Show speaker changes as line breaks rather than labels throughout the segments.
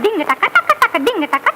taka ding taka taka taka ding taka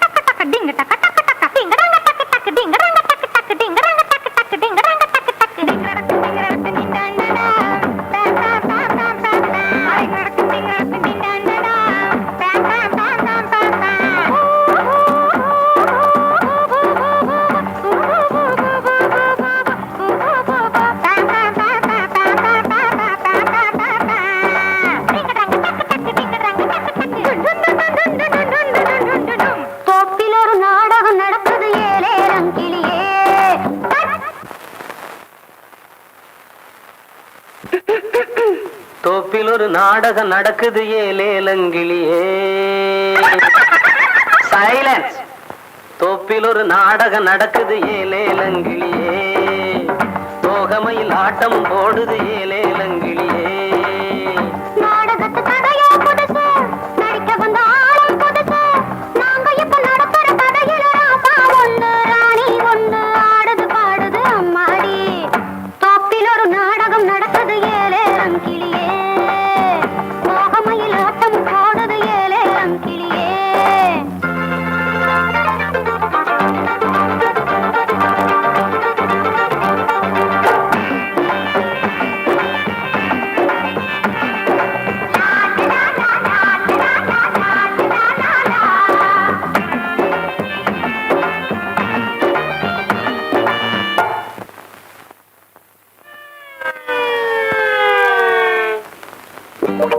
தோப்பில் ஒரு நாடகம் நடக்குது ஏலேலங்கிளியே
சைலன்ஸ் தோப்பில் ஒரு நாடகம் நடக்குது ஏலேலங்கிளியே தோகமையில் ஆட்டம் போடுது ஏலே
Thank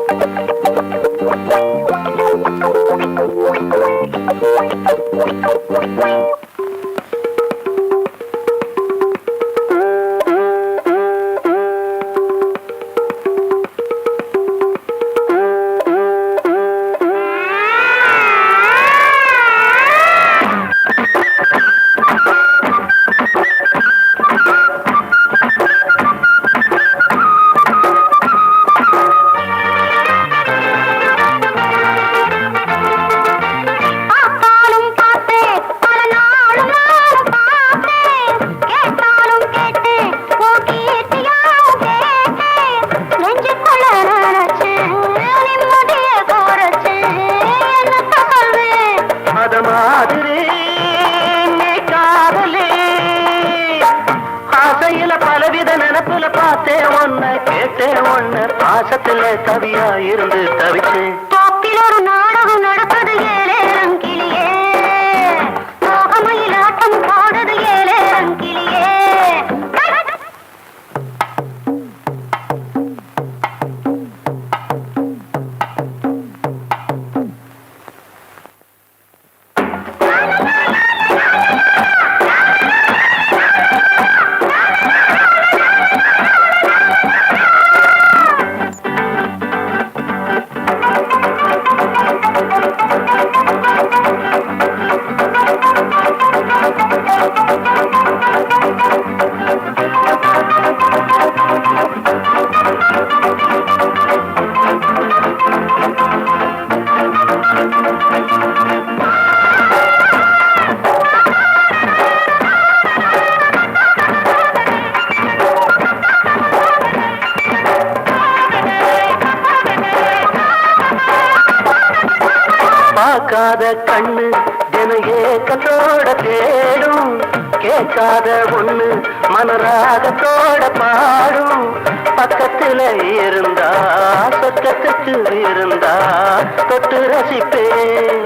you. ஆசையில பலவித நினப்புல பார்த்தேன் ஒன்ன கேட்டேன் ஒன்ன பாசத்துல கவியா இருந்து தவிச்சேன்
தோப்பில் ஒரு நாடகம் நடப்பது ஏழை
பார்க்காத கண்ணு தின ஏக்கத்தோட தேடும். கேட்காத ஒண்ணு மனராகத்தோட பாடும். பக்கத்துல இருந்தா சொர்க்கத்துக்கு இருந்தா தொட்டு ரசிப்பேன்.